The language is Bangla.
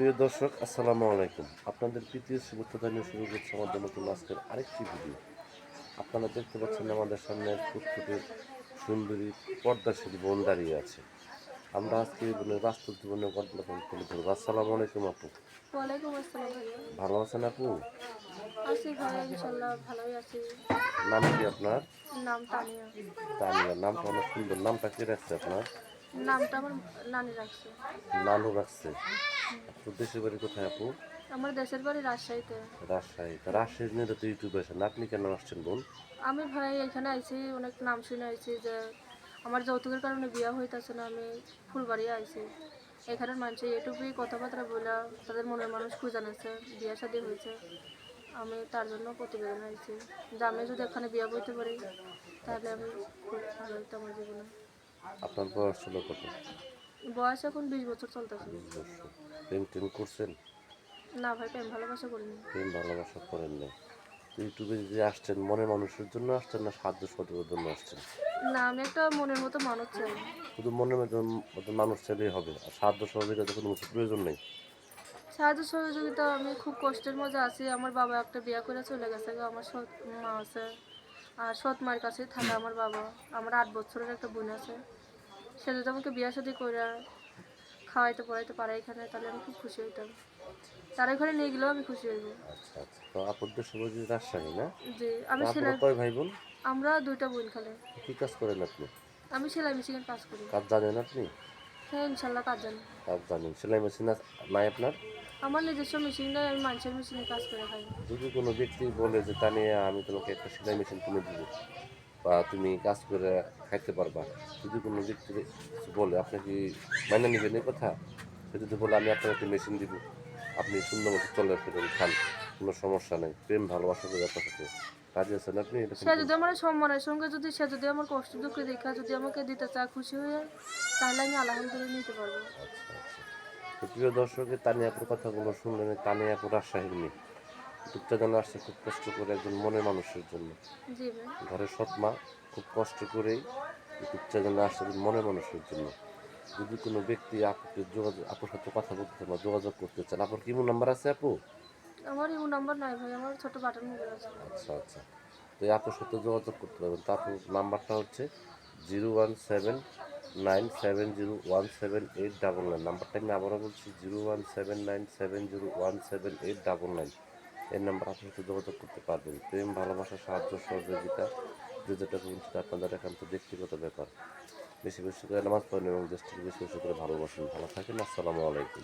প্রিয় দর্শক আসসালামু আলাইকুম। আপনাদের তৃতীয় শুভেচ্ছা জানিয়ে শুরু করছে আমাদের নতুন আজকের আরেকটি ভিডিও। আপনারা দেখতে পাচ্ছেন আমাদের সামনে ফুটফুটে সুন্দরী পর্দাশীল বোন দাঁড়িয়ে আছে। আমরা আজকে বোনের বাস্তব জীবনের গল্পটা তুলে ধরবো। আসসালামু আলাইকুম আপু। ভালো আছেন আপু? নাম কি আপনার? নাম তানিয়া। তানিয়া। নামটা অনেক সুন্দর। নামটা কে রাখছে আপনার? নামটা আমার নানি রাখছে। নানু রাখছে? তো দেশের বাড়ি কোথায় আপু? আমার দেশের বাড়ি রাজশাহীতে। রাজশাহী। তা রাজশাহীর তো ইউটিউবে আসেন আপনি কেন আসছেন বোন আমি ভাই এখানে আইছি অনেক নাম শুনে আইছি যে আমার যৌতুকের কারণে বিয়া হইতেছে না আমি ফুলবাড়ি আইছি। এখানের মানুষ ইউটিউবে কথাবার্তা বলে তাদের মনের মানুষ খুঁজে নিচ্ছে বিয়া শাদী হয়েছে। আমি তার জন্য প্রতিবেদন আইছি। যে আমি যদি এখানে বিয়া বইতে পারি তাহলে আমি খুব ভালো হইতো আমার জীবনে। আপনার বয়স ছিল কত? বয়স এখন বিশ বছর চলতেছে। বিশ বছর। প্রেম টেম করছেন? না ভাই প্রেম ভালোবাসা করিনি। প্রেম ভালোবাসা করেন না ইউটিউবে যে আসছেন মনে মানুষের জন্য আসছেন না সাহায্য সহযোগের জন্য আসছেন? না আমি একটা মনের মতো মানুষ চাই। শুধু মনের মতো মানুষ চাইলেই হবে। আর সাহায্য সহযোগিতা কোনো কিছু প্রয়োজন নেই। সাহায্য সহযোগিতা আমি খুব কষ্টের মধ্যে আছি। আমার বাবা একটা বিয়ে করে চলে গেছে আমার সৎ মা আছে। আর সৎ মায়ের কাছে থাকে আমার বাবা। আমার আট বছরের একটা বোন আছে। সে যদি আমাকে বিয়ে শাদি করে খাওয়াইতে পড়াইতে পারে এখানে তাহলে আমি খুব খুশি হইতাম। তার ঘরে নিয়ে গেলেও আমি খুশি হইব। আচ্ছা আচ্ছা। তো আপনাদের সবাই রাজশাহী না? যে আমি সেলাই কয় ভাই বোন? আমরা দুইটা বোন খালে। কি কাজ করেন আপনি? আমি সেলাই মেশিনের কাজ করি। কাজ জানেন আপনি? হ্যাঁ ইনশাল্লাহ কাজ জানি। কাজ জানেন। সেলাই মেশিন নাই আপনার? আমার নিজস্ব মেশিন নেই আমি মানুষের মেশিনে কাজ করে খাই। যদি কোনো ব্যক্তি বলে যে তা নিয়ে আমি তোমাকে একটা সেলাই মেশিন কিনে দিব। বা তুমি কাজ করে খাইতে পারবা। যদি কোনো ব্যক্তি কিছু বলে আপনি কি মাইনে নেবেন এই কথা? সে যদি বলে আমি আপনার একটা মেশিন দিব। আপনি সুন্দর মতো চলে ফেরেন খান। কোনো সমস্যা নেই। প্রেম ভালোবাসা করে আপনার সাথে রাজি আছেন আপনি? এটা সে যদি আমার সম্মানের সঙ্গে যদি সে যদি আমার কষ্ট দুঃখ দেখা যদি আমাকে দিতে চায় খুশি হয়ে তাহলে আমি আলহামদুলিল্লাহ নিতে পারব। আচ্ছা আচ্ছা। তো প্রিয় দর্শকের তানিয়াপুর কথাগুলো শুনলেন তানিয়াপুর রাজশাহীর মেয়ে। দুঃখটা যেন আসছে খুব কষ্ট করে একজন মনের মানুষের জন্য। ঘরের সৎ মা খুব কষ্ট করেই ইচ্ছা যেন আসছে মনের মানুষের জন্য। যদি কোনো ব্যক্তি আপুকে যোগাযোগ আপুর সাথে কথা বলতে চান বা যোগাযোগ করতে চান আপনার কি নাম্বার আছে আপু? আমার ইউ নাম্বার নাই ভাই আমার ছোট বাটন মোবাইল আছে আচ্ছা আচ্ছা। তো এই আপুর সাথে যোগাযোগ করতে পারবেন। তো আপুর নাম্বারটা হচ্ছে zero one seven nine seven zero one seven eight double nine. নাম্বারটা আমি আবারও বলছি zero one seven nine seven zero one seven eight double nine. এই নাম্বার আপনার সাথে যোগাযোগ করতে পারবেন। প্রেম, ভালোবাসা, সাহায্য, সহযোগিতা যেটা বলছি আপনাদের একান্ত ব্যক্তিগত ব্যাপার। বেশি বেশি করে নামাজ পড়েন এবং দেশটিকে বেশি বেশি করে ভালোবাসেন। ভালো থাকেন, আসসালামু আলাইকুম।